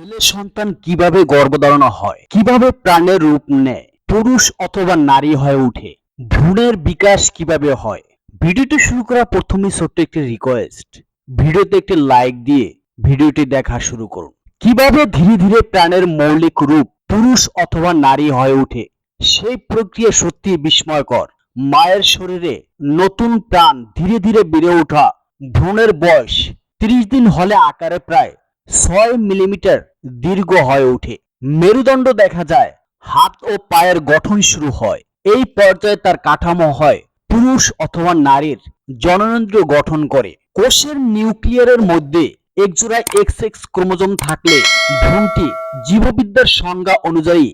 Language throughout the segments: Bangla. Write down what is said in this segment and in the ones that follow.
ছেলে সন্তান কীভাবে গর্ভধারণ হয়, কীভাবে প্রাণের রূপ নেয়, পুরুষ অথবা নারী হয়ে ওঠে, ভ্রূণের বিকাশ কীভাবে হয়? ভিডিওটি শুরু করার প্রথমেই ছোট্ট একটি রিকোয়েস্ট ভিডিওতে একটি লাইক দিয়ে ভিডিওটি দেখা শুরু করুন। কীভাবে ধীরে ধীরে প্রাণের মৌলিক রূপ পুরুষ অথবা নারী হয়ে ওঠে, সেই প্রক্রিয়া সত্যি বিস্ময়কর। মায়ের শরীরে নতুন প্রাণ ধীরে ধীরে বেড়ে ওঠা, ভ্রূণের বয়স ত্রিশ দিন হলে আকারে প্রায় ছয় মিলিমিটার দীর্ঘ হয়ে ওঠে। মেরুদণ্ড দেখা যায়, হাত ও পায়ের গঠন শুরু হয়। এই পর্যায়ে তার কাঠামো হয় পুরুষ অথবা নারীর জননেন্দ্র গঠন করে। কোষের নিউক্লিয়ারের মধ্যে একজোড়া এক্স এক্স ক্রোমোজোম থাকলে ভ্রূণটি জীববিদ্যার সংজ্ঞা অনুযায়ী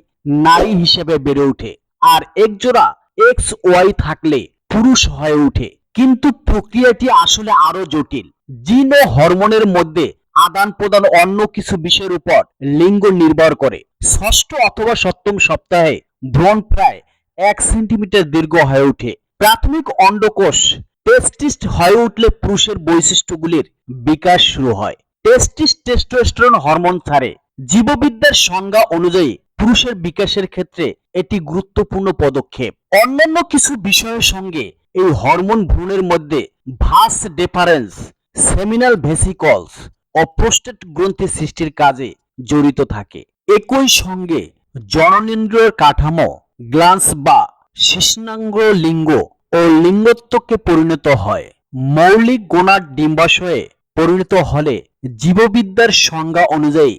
নারী হিসেবে বেড়ে ওঠে আর একজোড়া এক্স ওয়াই থাকলে পুরুষ হয়ে ওঠে। কিন্তু প্রক্রিয়াটি আসলে আরও জটিল। জিন ও হরমোনের মধ্যে আদান প্রদান অন্য কিছু বিষয়ের উপর লিঙ্গ নির্ভর করে। ষষ্ঠ অথবা সপ্তম সপ্তাহে ভ্রূণ প্রায় এক সেন্টিমিটার দীর্ঘ হয়ে ওঠে। প্রাথমিক অন্ডকোষ টেস্টিস্ট হয়ে উঠলে পুরুষের বৈশিষ্ট্যগুলির বিকাশ শুরু হয়। টেস্টিস টেস্টোস্টেরন হরমোন ছাড়ে। জীববিদ্যার সংজ্ঞা অনুযায়ী পুরুষের বিকাশের ক্ষেত্রে এটি গুরুত্বপূর্ণ পদক্ষেপ। অন্যান্য কিছু বিষয়ের সঙ্গে এই হরমোন ভ্রূণের মধ্যে ভাস ডিফারেন্স, সেমিনাল ভেসিকলস ও প্রোস্টেট গ্রন্থি সৃষ্টির কাজে জড়িত থাকে। একই সঙ্গে জননেন্দ্রিয়ের কাঠামো, গ্লান্স বা শিশ্নাঙ্গ লিঙ্গ ও লিঙ্গত্বকে পরিণত হয়। মৌলিক গোনার ডিম্বাশয়ে পরিণত হলে জীববিদ্যার সংজ্ঞা অনুযায়ী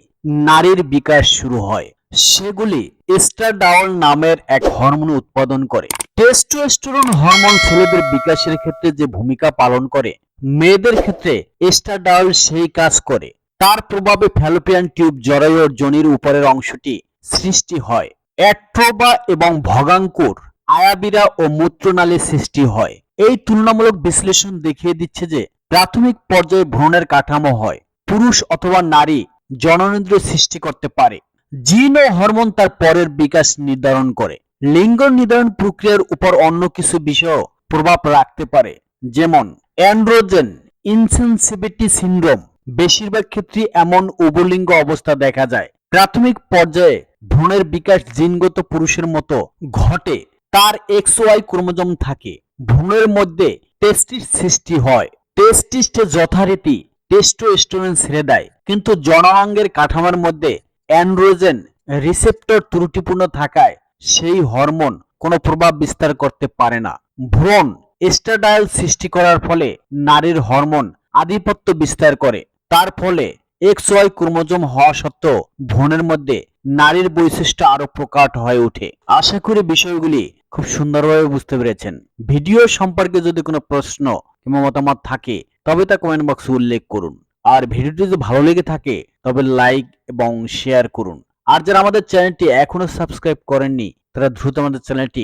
নারীর বিকাশ শুরু হয়। সেগুলি এস্টারডাউল নামের এক হরমোন উৎপাদন করে। টেস্টোস্টেরন হরমোন ছেলেদের বিকাশের ক্ষেত্রে যে ভূমিকা পালন করে মেয়েদের ক্ষেত্রে এস্টারডাউল সেই কাজ করে। তার প্রভাবে ফ্যালোপিয়ান টিউব জরায়ু ও যোনির উপরের অংশটি সৃষ্টি হয়। অ্যাট্রোবা এবং ভগাঙ্কুর আয়াবিরা ও মূত্রনালীর সৃষ্টি হয়। এই তুলনামূলক বিশ্লেষণ দেখিয়ে দিচ্ছে যে প্রাথমিক পর্যায়ে ভ্রূণের কাঠামো হয়। পুরুষ অথবা নারী জননেন্দ্র সৃষ্টি করতে পারে। জিন ও হরমোন তার পরের বিকাশ নির্ধারণ করে। লিঙ্গ নির্ধারণ প্রক্রিয়ার উপর অন্য কিছু বিষয়ও প্রভাব রাখতে পারে। যেমন অ্যান্ড্রোজেন ইনসেন্সিবিলিটি সিনড্রোম বেশিরভাগ ক্ষেত্রে এমন উভলিঙ্গ অবস্থা দেখা যায়। প্রাথমিক পর্যায়ে ভ্রূণের বিকাশ জিনগত পুরুষের মতো ঘটে, তার এক্স ওয়াই ক্রোমোজোম থাকে। ভ্রূণের মধ্যে টেস্টিস সৃষ্টি হয়। টেস্টিসটে যথারীতি টেস্টোস্টেরন ছেড়ে দেয়, কিন্তু জনাঙ্গের কাঠামোর মধ্যে অ্যান্ড্রোজেন রিসেপ্টর ত্রুটিপূর্ণ থাকায় সেই হরমোন কোনো প্রভাব বিস্তার করতে পারে না। ভ্রূণ এস্টাডায়াল সৃষ্টি করার ফলে নারীর হরমোন আধিপত্য বিস্তার করে। তার ফলে এক্স ওয়াই ক্রোমোজোম হওয়া সত্ত্বেও ভ্রূণের মধ্যে নারীর বৈশিষ্ট্য আরও প্রকাট হয়ে ওঠে। আশা করি বিষয়গুলি খুব সুন্দরভাবে বুঝতে পেরেছেন। ভিডিও সম্পর্কে যদি কোনো প্রশ্ন কিংবা মতামত থাকে, তবে তা কমেন্ট বক্সে উল্লেখ করুন। আর ভিডিওটি যদি ভালো লেগে থাকে, তবে লাইক এবং শেয়ার করুন। আর যারা আমাদের চ্যানেলটি এখনও সাবস্ক্রাইব করেননি, তারা দ্রুত আমাদের চ্যানেলটি